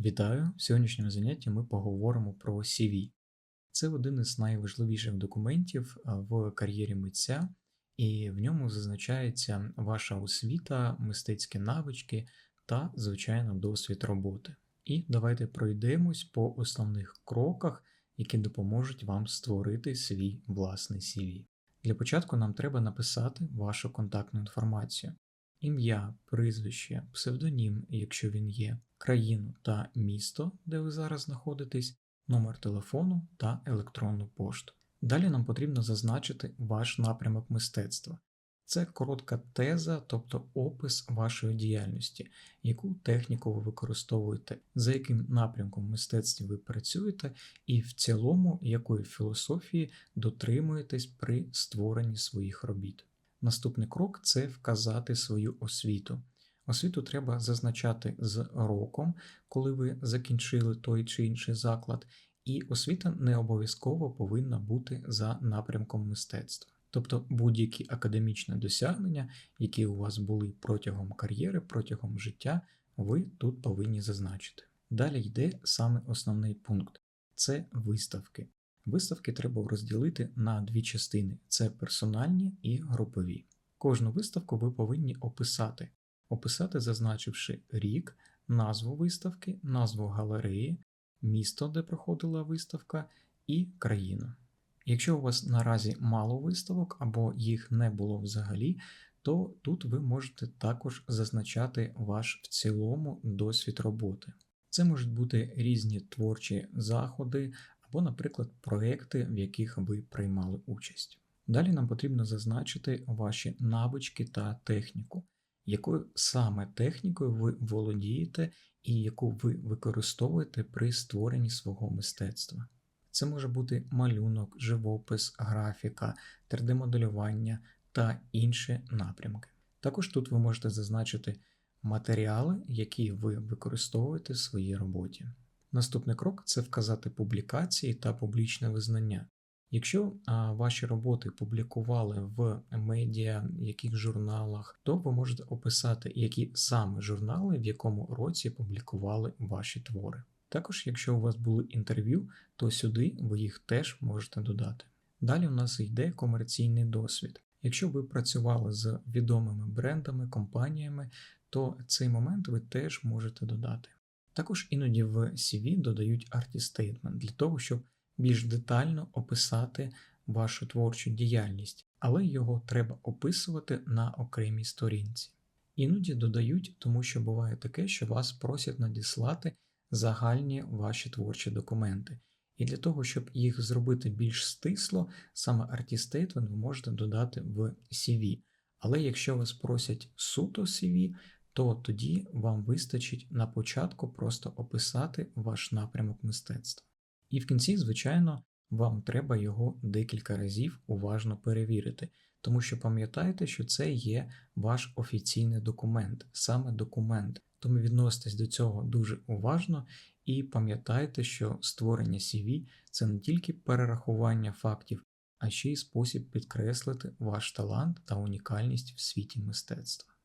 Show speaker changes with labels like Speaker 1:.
Speaker 1: Вітаю! В сьогоднішньому занятті ми поговоримо про CV. Це один із найважливіших документів в кар'єрі митця, і в ньому зазначається ваша освіта, мистецькі навички та, звичайно, досвід роботи. І давайте пройдемось по основних кроках, які допоможуть вам створити свій власний CV. Для початку нам треба написати вашу контактну інформацію ім'я, прізвище, псевдонім, якщо він є, країну та місто, де ви зараз знаходитесь, номер телефону та електронну пошту. Далі нам потрібно зазначити ваш напрямок мистецтва. Це коротка теза, тобто опис вашої діяльності, яку техніку ви використовуєте, за яким напрямком мистецтві ви працюєте, і в цілому якої філософії дотримуєтесь при створенні своїх робіт. Наступний крок це вказати свою освіту. Освіту треба зазначати з роком, коли ви закінчили той чи інший заклад, і освіта не обов'язково повинна бути за напрямком мистецтва. Тобто будь-які академічні досягнення, які у вас були протягом кар'єри, протягом життя, ви тут повинні зазначити. Далі йде саме основний пункт це виставки. Виставки треба розділити на дві частини: це персональні і групові. Кожну виставку ви повинні описати, описати, зазначивши рік, назву виставки, назву галереї, місто, де проходила виставка, і країну. Якщо у вас наразі мало виставок або їх не було взагалі, то тут ви можете також зазначати ваш в цілому досвід роботи. Це можуть бути різні творчі заходи або, наприклад, проекти, в яких ви приймали участь. Далі нам потрібно зазначити ваші навички та техніку, якою саме технікою ви володієте і яку ви використовуєте при створенні свого мистецтва. Це може бути малюнок, живопис, графіка, 3D-моделювання та інші напрямки. Також тут ви можете зазначити матеріали, які ви використовуєте в своїй роботі. Наступний крок це вказати публікації та публічне визнання. Якщо ваші роботи публікували в медіа, яких журналах, то ви можете описати, які саме журнали в якому році публікували ваші твори. Також, якщо у вас були інтерв'ю, то сюди ви їх теж можете додати. Далі у нас йде комерційний досвід. Якщо ви працювали з відомими брендами, компаніями, то цей момент ви теж можете додати. Також іноді в CV додають statement для того, щоб більш детально описати вашу творчу діяльність, але його треба описувати на окремій сторінці. Іноді додають, тому що буває таке, що вас просять надіслати загальні ваші творчі документи. І для того, щоб їх зробити більш стисло, саме Statement ви можете додати в CV. Але якщо вас просять суто CV, то тоді вам вистачить на початку просто описати ваш напрямок мистецтва. І в кінці, звичайно, вам треба його декілька разів уважно перевірити, тому що пам'ятайте, що це є ваш офіційний документ, саме документ. Тому відноситесь до цього дуже уважно і пам'ятайте, що створення CV це не тільки перерахування фактів, а ще й спосіб підкреслити ваш талант та унікальність в світі мистецтва.